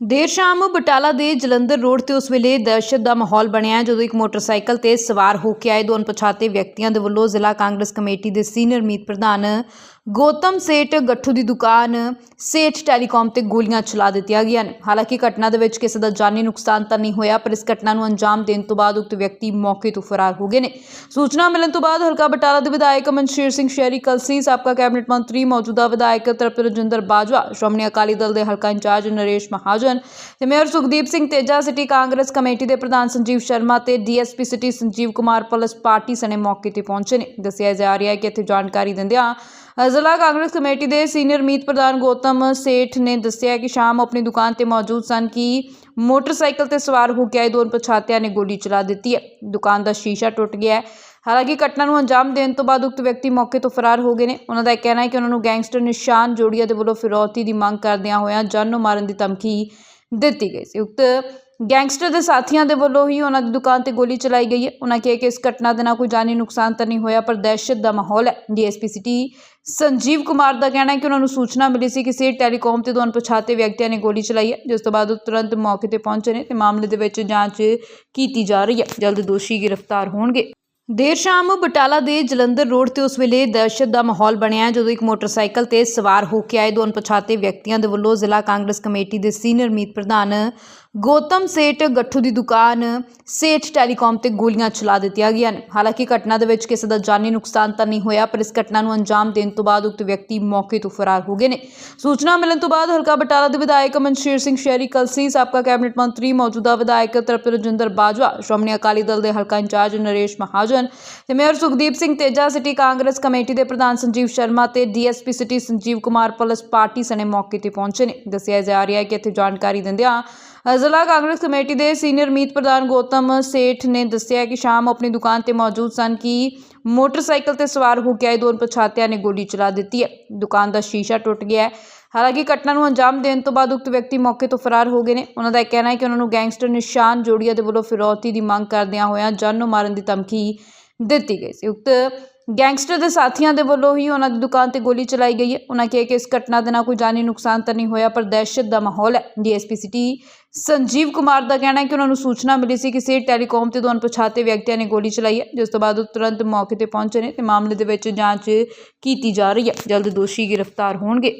ਦੇਰ ਸ਼ਾਮ ਬਟਾਲਾ ਦੇ ਜਲੰਧਰ ਰੋਡ ਤੇ ਉਸ ਵੇਲੇ ਦਹਿਸ਼ਤ ਦਾ ਮਾਹੌਲ ਬਣਿਆ ਜਦੋਂ ਇੱਕ ਮੋਟਰਸਾਈਕਲ ਤੇ ਸਵਾਰ ਹੋ ਕੇ ਆਏ। ਦੋ ਅਣਪਛਾਤੇ ਵਿਅਕਤੀਆਂ ਦੇ ਵੱਲੋਂ ਜ਼ਿਲ੍ਹਾ ਕਾਂਗਰਸ ਕਮੇਟੀ ਦੇ ਸੀਨੀਅਰ ਮੀਤ ਪ੍ਰਧਾਨ ਗੌਤਮ ਸੇਠ ਗੱਠੂ ਦੀ ਦੁਕਾਨ ਸੇਠ ਟੈਲੀਕਾਮ ਤੇ ਗੋਲੀਆਂ ਚਲਾ ਦਿੱਤੀਆਂ ਗਈਆਂ ਨੇ। ਹਾਲਾਂਕਿ ਘਟਨਾ ਦੇ ਵਿੱਚ ਕਿਸੇ ਦਾ ਜਾਨੀ ਨੁਕਸਾਨ ਤਾਂ ਨਹੀਂ ਹੋਇਆ, ਪਰ ਇਸ ਘਟਨਾ ਨੂੰ ਅੰਜਾਮ ਦੇਣ ਤੋਂ ਬਾਅਦ ਉਕਤ ਵਿਅਕਤੀ ਮੌਕੇ ਤੋਂ ਫਰਾਰ ਹੋ ਗਏ ਨੇ। ਸੂਚਨਾ ਮਿਲਣ ਤੋਂ ਬਾਅਦ ਹਲਕਾ ਬਟਾਲਾ ਦੇ ਵਿਧਾਇਕ ਮਨਸ਼ੀਰ ਸਿੰਘ ਸ਼ਹਿਰੀ ਕਲਸੀ ਸਾਬਕਾ ਕੈਬਨਿਟ ਮੰਤਰੀ ਮੌਜੂਦਾ ਵਿਧਾਇਕ ਤਰਪ ਰਜਿੰਦਰ ਬਾਜਵਾ, ਸ਼੍ਰੋਮਣੀ ਅਕਾਲੀ ਦਲ ਦੇ ਹਲਕਾ ਇੰਚਾਰਜ ਨਰੇਸ਼ ਮਹਾਜਨ ਤੇ mayor Sukhdeep Singh Teja, city Congress committee ਦੇ ਪ੍ਰਧਾਨ ਸੰਜੀਵ ਸ਼ਰਮਾ ਤੇ DSP city Sanjeev Kumar police party ਸਣੇ ਮੌਕੇ ਤੇ ਪਹੁੰਚੇ ਨੇ। ਦੱਸਿਆ ਜਾ ਰਿਹਾ ਹੈ ਕਿ ਇੱਥੇ ਜਾਣਕਾਰੀ ਦਿੰਦਿਆਂ ਜ਼ਿਲ੍ਹਾ ਕਾਂਗਰਸ ਕਮੇਟੀ ਦੇ ਸੀਨੀਅਰ ਮੀਤ ਪ੍ਰਧਾਨ ਗੌਤਮ ਸੇਠ ਨੇ ਦੱਸਿਆ ਕਿ ਸ਼ਾਮ ਆਪਣੀ ਦੁਕਾਨ ਤੇ ਮੌਜੂਦ ਸਨ ਕਿ ਮੋਟਰਸਾਈਕਲ ਤੇ ਸਵਾਰ ਹੋ ਕੇ ਆਏ ਦੋ ਪਛਾਤਿਆਂ ਨੇ ਗੋਲੀ ਚਲਾ ਦਿੱਤੀ ਹੈ। ਦੁਕਾਨ ਦਾ ਸ਼ੀਸ਼ਾ ਟੁੱਟ ਗਿਆ ਹੈ। ਹਾਲਾਂਕਿ ਘਟਨਾ ਨੂੰ ਅੰਜਾਮ ਦੇਣ ਤੋਂ ਬਾਅਦ ਉਕਤ ਵਿਅਕਤੀ ਮੌਕੇ ਤੋਂ ਫਰਾਰ ਹੋ ਗਏ ਨੇ। ਉਹਨਾਂ ਦਾ ਇਹ ਕਹਿਣਾ ਹੈ ਕਿ ਉਹਨਾਂ ਨੂੰ ਗੈਂਗਸਟਰ ਨਿਸ਼ਾਨ ਜੋੜੀਆ ਦੇ ਵੱਲੋਂ ਫਿਰੌਤੀ ਦੀ ਮੰਗ ਕਰਦਿਆਂ ਹੋਇਆਂ ਜਾਨ ਨੂੰ ਮਾਰਨ ਦੀ ਧਮਕੀ ਦਿੱਤੀ ਗਈ ਸੀ। ਉਕਤ ਗੈਂਗਸਟਰ ਦੇ ਸਾਥੀਆਂ ਦੇ ਵੱਲੋਂ ਹੀ ਉਹਨਾਂ ਦੀ ਦੁਕਾਨ ਤੇ ਗੋਲੀ ਚਲਾਈ ਗਈ ਹੈ। ਉਹਨਾਂ ਕਿਹਾ ਕਿ ਇਸ ਘਟਨਾ ਦੇ ਨਾਲ ਕੋਈ ਜਾਨੀ ਨੁਕਸਾਨ ਤਾਂ ਨਹੀਂ ਹੋਇਆ, ਪਰ ਦਹਿਸ਼ਤ ਦਾ ਮਾਹੌਲ ਹੈ। ਡੀਐਸਪੀ ਸਿਟੀ ਸੰਜੀਵ ਕੁਮਾਰ ਦਾ ਕਹਿਣਾ ਹੈ ਕਿ ਉਹਨਾਂ ਨੂੰ ਸੂਚਨਾ ਮਿਲੀ ਸੀ ਕਿ ਸੇਠ ਟੈਲੀਕਾਮ ਤੇ ਦੋ ਅਣਪਛਾਤੇ ਵਿਅਕਤੀਆਂ ਨੇ ਗੋਲੀ ਚਲਾਈ ਹੈ, ਜਿਸ ਤੋਂ ਬਾਅਦ ਉਹ ਤੁਰੰਤ ਮੌਕੇ ਤੇ ਪਹੁੰਚੇ ਨੇ ਤੇ ਮਾਮਲੇ ਦੇ ਵਿੱਚ ਜਾਂਚ ਕੀਤੀ ਜਾ ਰਹੀ ਹੈ। ਜਲਦ ਦੋਸ਼ੀ ਗ੍ਰਿਫਤਾਰ ਹੋਣਗੇ। ਦੇਰ ਸ਼ਾਮ ਬਟਾਲਾ ਦੇ ਜਲੰਧਰ ਰੋਡ ਤੇ ਉਸ ਵੇਲੇ ਦਹਿਸ਼ਤ ਦਾ ਮਾਹੌਲ ਬਣਿਆ ਜਦੋਂ ਇੱਕ ਮੋਟਰਸਾਈਕਲ ਤੇ ਸਵਾਰ ਹੋ ਕੇ ਆਏ ਦੋ ਅਣਪਛਾਤੇ ਵਿਅਕਤੀਆਂ ਦੇ ਵੱਲੋਂ ਜ਼ਿਲ੍ਹਾ ਕਾਂਗਰਸ ਕਮੇਟੀ ਦੇ ਸੀਨੀਅਰ ਮੀਤ ਪ੍ਰਧਾਨ ਗੌਤਮ ਸੇਠ ਗੱਠੂ ਦੀ ਦੁਕਾਨ, ਸੇਠ ਟੈਲੀਕਾਮ ਤੇ ਗੋਲੀਆਂ ਚਲਾ ਦਿੱਤੀਆਂ ਗਈਆਂ ਨੇ ਹਾਲਾਂਕਿ ਘਟਨਾ ਦੇ ਵਿੱਚ ਕਿਸੇ ਦਾ ਜਾਨੀ ਨੁਕਸਾਨ ਤਾਂ ਨਹੀਂ ਹੋਇਆ, ਪਰ ਇਸ ਘਟਨਾ ਨੂੰ ਅੰਜਾਮ ਦੇਣ ਤੋਂ ਬਾਅਦ ਉਕਤ ਵਿਅਕਤੀ ਮੌਕੇ ਤੋਂ ਫਰਾਰ ਹੋ ਗਏ ਨੇ। ਸੂਚਨਾ ਮਿਲਣ ਤੋਂ ਬਾਅਦ ਹਲਕਾ ਬਟਾਲਾ ਦੇ ਵਿਧਾਇਕ ਮਨਸ਼ੀਰ ਸਿੰਘ ਸ਼ਹਿਰੀ ਕਲਸੀ ਸਾਬਕਾ ਕੈਬਨਿਟ ਮੰਤਰੀ, ਮੌਜੂਦਾ ਵਿਧਾਇਕ ਤਰਪ ਰਜਿੰਦਰ ਬਾਜਵਾ, ਸ਼੍ਰੋਮਣੀ ਅਕਾਲੀ ਦਲ ਦੇ ਹਲਕਾ ਇੰਚਾਰਜ ਨਰੇਸ਼ ਮਹਾਜ ਮਹਾਜਨ ਤੇ mayor Sukhdeep Singh Teja city Congress committee ਦੇ ਪ੍ਰਧਾਨ ਸੰਜੀਵ ਸ਼ਰਮਾ ਤੇ DSP city Sanjeev Kumar police party ਸਣੇ ਮੌਕੇ ਤੇ ਪਹੁੰਚੇ ਨੇ। ਦੱਸਿਆ ਜਾ ਰਿਹਾ ਹੈ ਕਿ ਇੱਥੇ ਜਾਣਕਾਰੀ ਦਿੰਦਿਆਂ ਜ਼ਿਲ੍ਹਾ ਕਾਂਗਰਸ ਕਮੇਟੀ ਦੇ ਸੀਨੀਅਰ ਮੀਤ ਪ੍ਰਧਾਨ ਗੌਤਮ ਸੇਠ ਨੇ ਦੱਸਿਆ ਕਿ ਸ਼ਾਮ ਆਪਣੀ ਦੁਕਾਨ ਤੇ ਮੌਜੂਦ ਸਨ ਕਿ ਮੋਟਰਸਾਈਕਲ ਤੇ ਸਵਾਰ ਹੋ ਕੇ ਆਏ ਦੋ ਪਛਾਤਿਆਂ ਨੇ ਗੋਲੀ ਚਲਾ ਦਿੱਤੀ ਹੈ। ਦੁਕਾਨ ਦਾ ਸ਼ੀਸ਼ਾ ਟੁੱਟ ਗਿਆ ਹੈ। ਹਾਲਾਂਕਿ ਘਟਨਾ ਨੂੰ ਅੰਜਾਮ ਦੇਣ ਤੋਂ ਬਾਅਦ ਉਕਤ ਵਿਅਕਤੀ ਮੌਕੇ ਤੋਂ ਫਰਾਰ ਹੋ ਗਏ ਨੇ। ਉਹਨਾਂ ਦਾ ਇਹ ਕਹਿਣਾ ਹੈ ਕਿ ਉਹਨਾਂ ਨੂੰ ਗੈਂਗਸਟਰ ਨਿਸ਼ਾਨ ਜੋੜੀਆ ਦੇ ਵੱਲੋਂ ਫਿਰੌਤੀ ਦੀ ਮੰਗ ਕਰਦਿਆਂ ਹੋਇਆਂ ਜਾਨ ਨੂੰ ਮਾਰਨ ਦੀ ਧਮਕੀ ਦਿੱਤੀ ਗਈ ਸੀ। ਉਕਤ ਗੈਂਗਸਟਰ ਦੇ ਸਾਥੀਆਂ ਦੇ ਵੱਲੋਂ ਹੀ ਉਹਨਾਂ ਦੀ ਦੁਕਾਨ ਤੇ ਗੋਲੀ ਚਲਾਈ ਗਈ ਹੈ। ਉਹਨਾਂ ਕਿਹਾ ਕਿ ਇਸ ਘਟਨਾ ਦੇ ਨਾਲ ਕੋਈ ਜਾਨੀ ਨੁਕਸਾਨ ਤਾਂ ਨਹੀਂ ਹੋਇਆ, ਪਰ ਦਹਿਸ਼ਤ ਦਾ ਮਾਹੌਲ ਹੈ। ਡੀਐਸਪੀ ਸਿਟੀ ਸੰਜੀਵ ਕੁਮਾਰ ਦਾ ਕਹਿਣਾ ਹੈ ਕਿ ਉਹਨਾਂ ਨੂੰ ਸੂਚਨਾ ਮਿਲੀ ਸੀ ਕਿ ਸੇਠ ਟੈਲੀਕਾਮ ਤੇ ਦੋ ਅਣਪਛਾਤੇ ਵਿਅਕਤੀਆਂ ਨੇ ਗੋਲੀ ਚਲਾਈ ਹੈ, ਜਿਸ ਤੋਂ ਬਾਅਦ ਉਹ ਤੁਰੰਤ ਮੌਕੇ ਤੇ ਪਹੁੰਚੇ ਨੇ ਤੇ ਮਾਮਲੇ ਦੇ ਵਿੱਚ ਜਾਂਚ ਕੀਤੀ ਜਾ ਰਹੀ ਹੈ। ਜਲਦ ਦੋਸ਼ੀ ਗ੍ਰਿਫਤਾਰ ਹੋਣਗੇ।